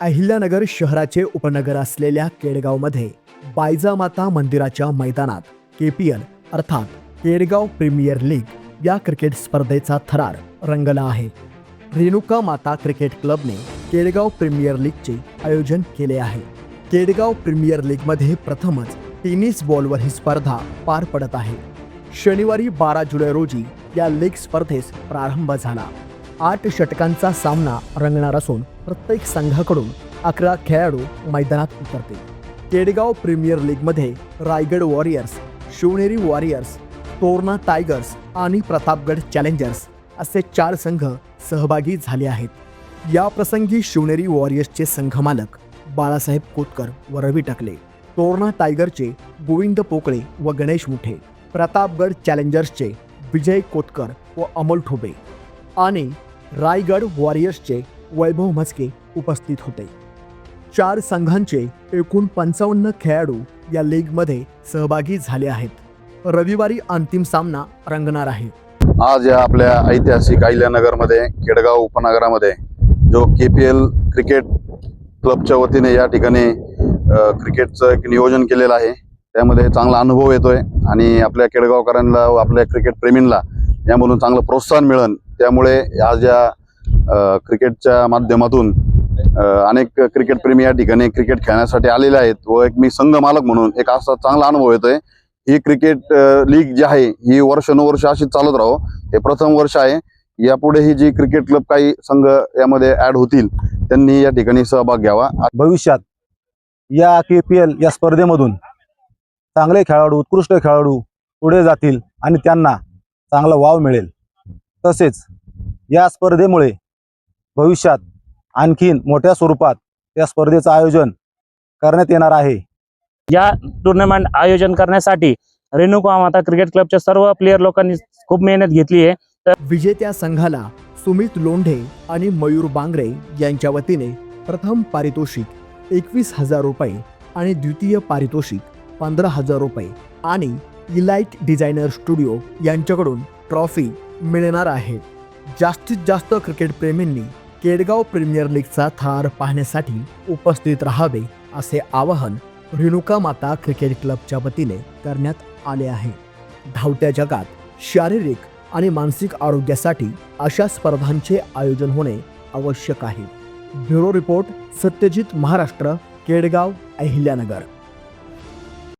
अहिल्यानगर शहराचे उपनगर असलेल्या केडगावमध्ये बायजामाता मंदिराच्या मैदानात के पी एल अर्थात केडगाव प्रीमियर लीग या क्रिकेट स्पर्धेचा थरार रंगला आहे. रेणुका माता क्रिकेट क्लबने केडगाव प्रीमियर लीगचे आयोजन केले आहे. केडगाव प्रीमियर लीगमध्ये प्रथमच टेनिस बॉलवर ही स्पर्धा पार पडत आहे. शनिवारी बारा जुलै रोजी या लीग स्पर्धेस प्रारंभ झाला. आठ षटकांचा सामना रंगणार असून प्रत्येक संघाकडून अकरा खेळाडू मैदानात उतरतील. केडगाव प्रीमियर लीगमध्ये Raigad warriors Shivneri warriors Torna tigers आणि प्रतापगड चॅलेंजर्स असे चार संघ सहभागी झाले आहेत. या प्रसंगी शिवनेरी वॉरियर्सचे संघमालक बाळासाहेब कोतकर व रवी टाकले तोरणा टायगरचे गोविंद पोकळे व गणेश मुठे प्रतापगड चॅलेंजर्सचे विजय कोतकर व अमोल ठोबे. आणि रायगड वॉरियर्सचे वैभव म्हस्के उपस्थित होते. चार संघांचे एकूण पंचावन्न खेळाडू या लीगमध्ये सहभागी झाले आहेत. रविवारी अंतिम सामना रंगणार आहे. आज या आपल्या ऐतिहासिक अहिल्यानगरमध्ये केडगाव उपनगरामध्ये जो के पी एल क्रिकेट क्लबच्या वतीने या ठिकाणी क्रिकेटचं एक नियोजन केलेलं आहे. त्यामध्ये चांगला अनुभव येतोय आणि आपल्या केडगावकरांना व आपल्या क्रिकेट प्रेमींना यामधून चांगलं प्रोत्साहन मिळेल. त्यामुळे आज या ज्या क्रिकेटच्या माध्यमातून अनेक क्रिकेट प्रेमी या ठिकाणी क्रिकेट खेळण्यासाठी आलेले आहेत व एक मी संघ मालक म्हणून एक असा चांगला अनुभव येतोय. ही क्रिकेट लीग जी आहे ही वर्षानुवर्ष अशीच चालत राहो. हे प्रथम वर्ष आहे. यापुढे ही जी क्रिकेट क्लब काही संघ यामध्ये ऍड होतील त्यांनी या ठिकाणी सहभाग घ्यावा. भविष्यात या के पी एल या स्पर्धेमधून चांगले खेळाडू उत्कृष्ट खेळाडू पुढे जातील आणि त्यांना चांगला वाव मिळेल. तसेच या स्पर्धेमुळे भविष्यात आणखीन मोठ्या स्वरूपात या स्पर्धेचं आयोजन करण्यात येणार आहे. या टुर्नामेंट आयोजन करण्यासाठी रेणुका माता क्रिकेट क्लबच्या सर्व प्लेयर लोकांनी खूप मेहनत घेतली आहे. विजेत्या संघाला सुमित लोंढे आणि मयूर बांगरे यांच्या वतीने प्रथम पारितोषिक एकवीस हजार रुपये आणि द्वितीय पारितोषिक पंधरा हजार रुपये आणि इलाइट डिझायनर स्टुडिओ यांच्याकडून ट्रॉफी मिळणार आहे. जास्तीत जास्त क्रिकेटप्रेमींनी केडगाव प्रीमियर लीगचा थार पाहण्यासाठी उपस्थित राहावे असे आवाहन रेणुका माता क्रिकेट क्लबच्या वतीने करण्यात आले आहे. धावत्या जगात शारीरिक आणि मानसिक आरोग्यासाठी अशा स्पर्धांचे आयोजन होणे आवश्यक आहे. Bureau report Satyajit Maharashtra Kedgaon Ahilyanagar.